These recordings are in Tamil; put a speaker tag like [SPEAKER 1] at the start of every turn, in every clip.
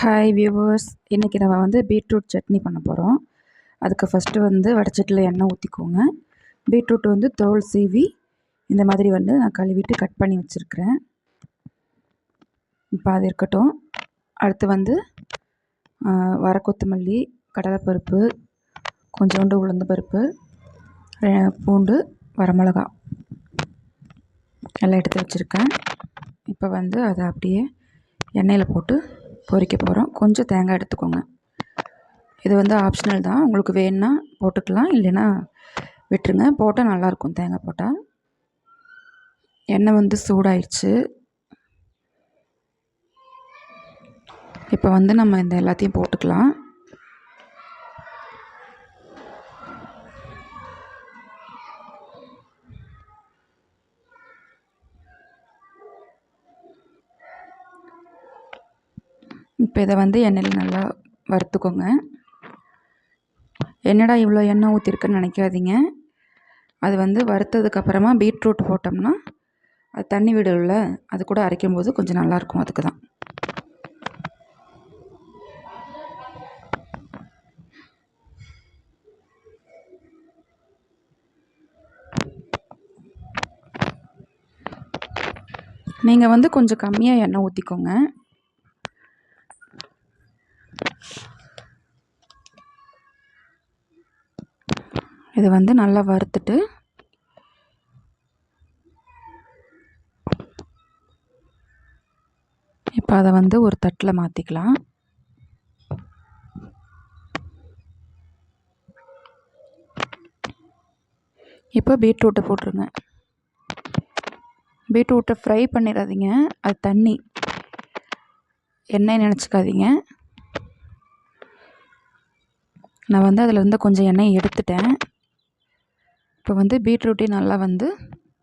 [SPEAKER 1] ஹாய் வியூவர்ஸ் இன்றைக்கி நம்ம வந்து பீட்ரூட் சட்னி பண்ண போகிறோம் அதுக்கு ஃபஸ்ட்டு வந்து வடச்சட்டில் எண்ணெய் ஊற்றிக்கோங்க பீட்ரூட் வந்து தோல் சீவி இந்த மாதிரி வந்து நான் கழுவிட்டு கட் பண்ணி வச்சுருக்கிறேன். இப்போ அது இருக்கட்டும். அடுத்து வந்து வர கொத்தமல்லி கடலைப்பருப்பு கொஞ்சோண்டு உளுந்து பருப்பு பூண்டு வரமிளகா. எல்லாம் எடுத்து வச்சுருக்கேன். இப்போ வந்து அதை அப்படியே எண்ணெயில் போட்டு பொறிக்க போகிறோம் கொஞ்சம் தேங்காய் எடுத்துக்கோங்க. இது வந்து ஆப்ஷனல் தான். உங்களுக்கு வேணுன்னா போட்டுக்கலாம். இல்லைன்னா விட்டுருங்க. போட்டால் நல்லாயிருக்கும். தேங்காய் போட்டால் எண்ணெய் வந்து சூடாயிடுச்சு. இப்போ வந்து நம்ம இந்த எல்லாத்தையும் போட்டுக்கலாம். இப்போ இதை வந்து எண்ணெயில் நல்லா வறுத்துக்கோங்க. என்னடா இவ்வளோ எண்ணெய் ஊற்றிருக்குன்னு நினைக்காதீங்க. அது வந்து வறுத்ததுக்கப்புறமா பீட்ரூட் போட்டோம்னா அது தண்ணி விடல அது கூட அரைக்கும் போது கொஞ்சம் நல்லாயிருக்கும் அதுக்கு தான். நீங்கள் வந்து கொஞ்சம் கம்மியாக எண்ணெய் ஊற்றிக்கோங்க இதை வந்து நல்லா வறுத்துட்டு இப்போ அதை வந்து ஒரு தட்டில் மாற்றிக்கலாம் இப்போ பீட்ரூட்டை போட்டுருங்க பீட்ரூட்டை ஃப்ரை பண்ணிடாதீங்க அது தண்ணி. எண்ணெய் நினச்சிக்காதீங்க. நான் வந்து அதில் வந்து கொஞ்சம் எண்ணெய் எடுத்துட்டேன். இப்போ வந்து பீட்ரூட்டையும் நல்லா வந்து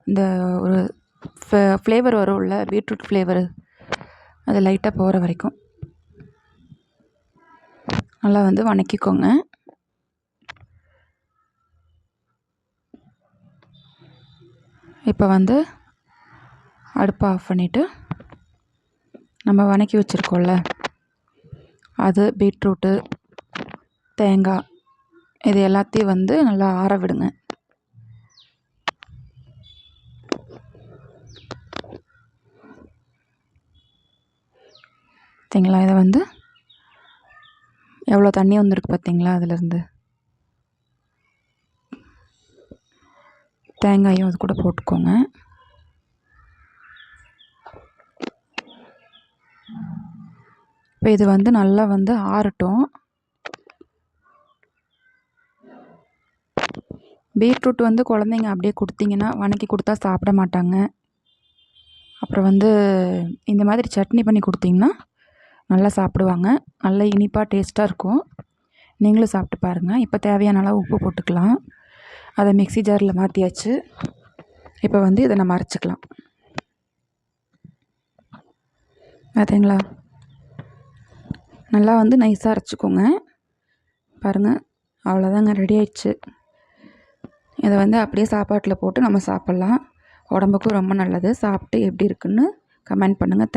[SPEAKER 1] இந்த ஒரு ஃப்ளேவர் வரும்ல பீட்ரூட் ஃப்ளேவர். அது லைட்டாக போகிற வரைக்கும். நல்லா வந்து வணக்கிக்கோங்க. இப்போ வந்து அடுப்பை ஆஃப் பண்ணிவிட்டு நம்ம வணக்கி வச்சுருக்கோம்ல. அது பீட்ரூட்டு தேங்காய் இது எல்லாத்தையும் வந்து நல்லா ஆற விடுங்க. பார்த்தீங்களா? இதை வந்து? எவ்வளோ தண்ணி வந்திருக்கு பார்த்தீங்களா அதிலேருந்து? தேங்காயும் அது கூட போட்டுக்கோங்க. இப்போ இது வந்து நல்லா வந்து ஆறட்டும். பீட்ரூட் வந்து குழந்தைங்க அப்படியே கொடுத்தீங்கன்னா வணக்கி கொடுத்தா சாப்பிட மாட்டாங்க. அப்புறம் வந்து இந்த மாதிரி சட்னி பண்ணி கொடுத்தீங்கன்னா நல்லா சாப்பிடுவாங்க. நல்ல இனிப்பாக டேஸ்ட்டாக இருக்கும். நீங்களும் சாப்பிட்டு பாருங்கள் இப்போ தேவையான அளவு உப்பு போட்டுக்கலாம். அதை மிக்சி ஜாரில் மாற்றியாச்சு இப்போ வந்து இதை நம்ம அரைச்சிக்கலாம். பார்த்தீங்களா நல்லா வந்து நைஸாக அரைச்சிக்கோங்க. பாருங்கள் அவ்வளோதாங்க ரெடி ஆயிடுச்சு. இதை வந்து அப்படியே சாப்பாட்டில் போட்டு நம்ம சாப்பிட்லாம். உடம்புக்கும் ரொம்ப நல்லது. சாப்பிட்டு எப்படி இருக்குன்னு கமெண்ட் பண்ணுங்கள்